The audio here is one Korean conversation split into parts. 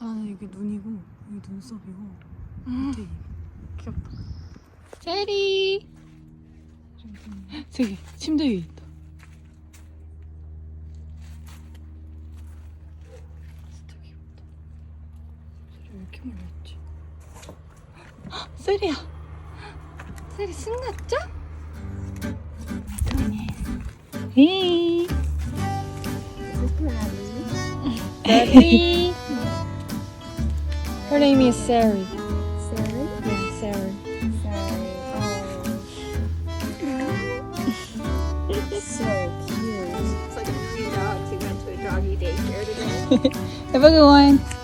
나는 이게 눈이고 여기 눈썹이고 음, 밑에 입. 귀엽다. 제리. 저기 침대 위에 있다. 진짜 귀엽다. 세리 왜 이렇게 몰렸지? 세리야. 세리 신났죠? 헤이. Daddy. Her name is Sari. Seven? Yeah, Sari. Sorry. Oh. so cute. It's like a million dogs who went to a doggy daycare today. Have a good one.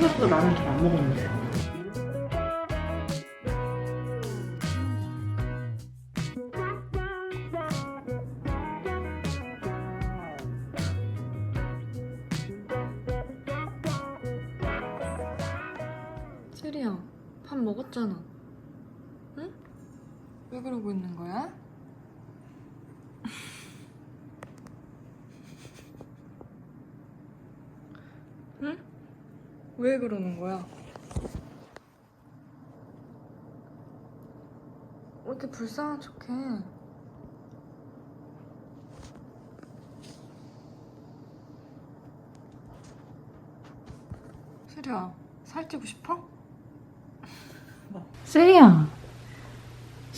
생각보다 라면 잘안 먹었는데. 세리야, 밥 먹었잖아. 응? 왜 그러고 있는 거야? 응? 왜 그러는 거야? 왜 이렇게 불쌍한 척해? 세리야, 살찌고 싶어? 세리야,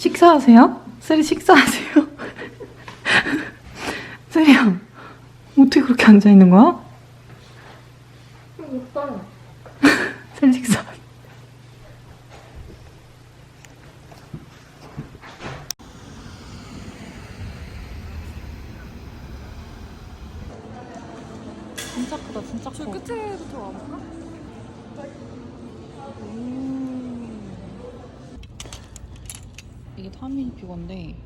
식사하세요? 세리 식사하세요? 세리야, 어떻게 그렇게 앉아 있는 거야? 세리 식사. 진짜 크다, 진짜 커. 저 끝에부터 와볼까? 이 타미니 피거인데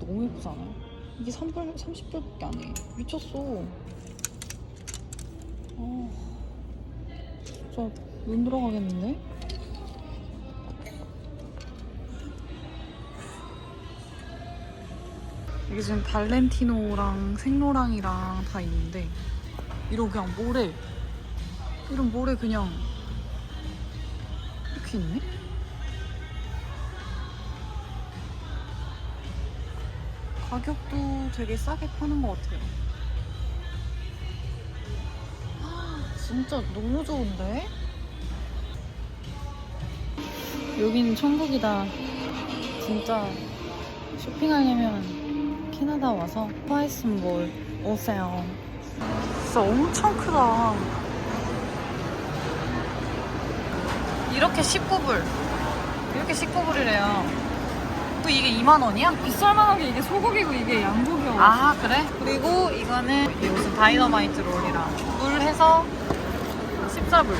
너무 예쁘지 않아요? 이게 3불, 30불밖에 안 해. 미쳤어. 아, 진짜 눈 들어가겠는데? 이게 지금 발렌티노랑 생로랑이랑 다 있는데 이러고 그냥 뭐래 이런 모래 그냥 이렇게 있네? 가격도 되게 싸게 파는 것 같아요. 아, 진짜 너무 좋은데? 여긴 천국이다. 진짜 쇼핑하려면 캐나다 와서 트와이스몰 오세요. 진짜 엄청 크다. 이렇게 19불. 이렇게 19불이래요. 또 이게 2만 원이야? 비쌀만한 게 이게 소고기고 이게 양고기야. 아 그래? 그리고 이거는 이게 무슨 다이너마이트 롤이랑 물 해서 14불.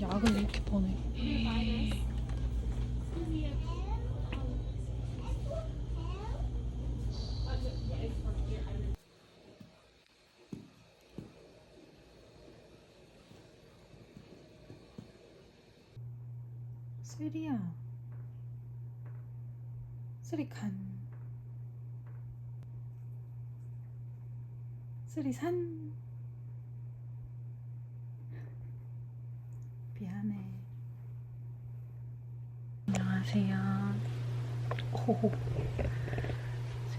약을 이렇게 버네. 쓰리야. 쓰리 간. 쓰리 산. 미안해. 안녕하세요. 호호.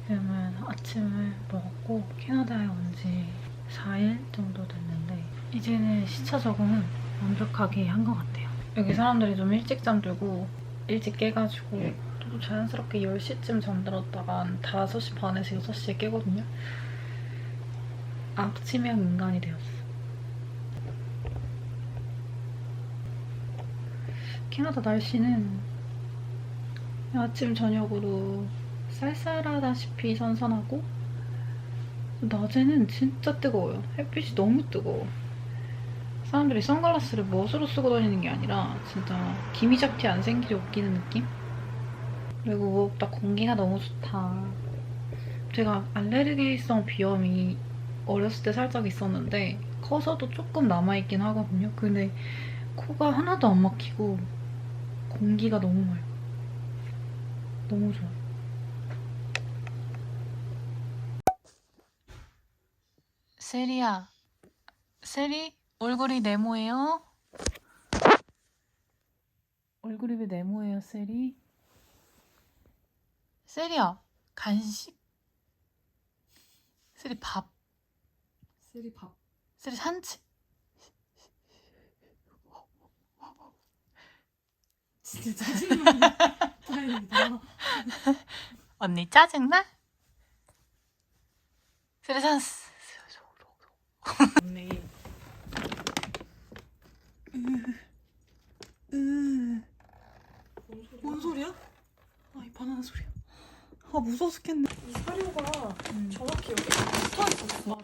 지금은 아침을 먹었고 캐나다에 온 지 4일 정도 됐는데 이제는 시차 적응은 완벽하게 한 것 같아요. 여기 사람들이 좀 일찍 잠들고 일찍 깨가지고 또 자연스럽게 10시쯤 잠들었다가 한 5시 반에서 6시에 깨거든요. 악치명 인간이 되었어. 캐나다 날씨는 아침 저녁으로 쌀쌀하다시피 선선하고 낮에는 진짜 뜨거워요. 햇빛이 너무 뜨거워. 사람들이 선글라스를 멋으로 쓰고 다니는 게 아니라 진짜 기미잡티 안 생기게 웃기는 느낌? 그리고 무엇보다 공기가 너무 좋다. 제가 알레르기성 비염이 어렸을 때 살짝 있었는데 커서도 조금 남아있긴 하거든요. 근데 코가 하나도 안 막히고 공기가 너무 맑아. 너무 좋아. 세리야. 세리? 얼굴이 네모예요? 얼굴이 왜 네모예요, 세리? 세리야, 간식? 세리 밥? 쓰리 밥. 세리 산책? 진짜 짜증나. 다행이다. 언니 짜증나? 세리 산스. 언니. 뭔 소리야? 아, 이 바나나 소리야. 아, 무서워 죽겠네. 이 사료가 음. 정확히 여기 붙어 있었어.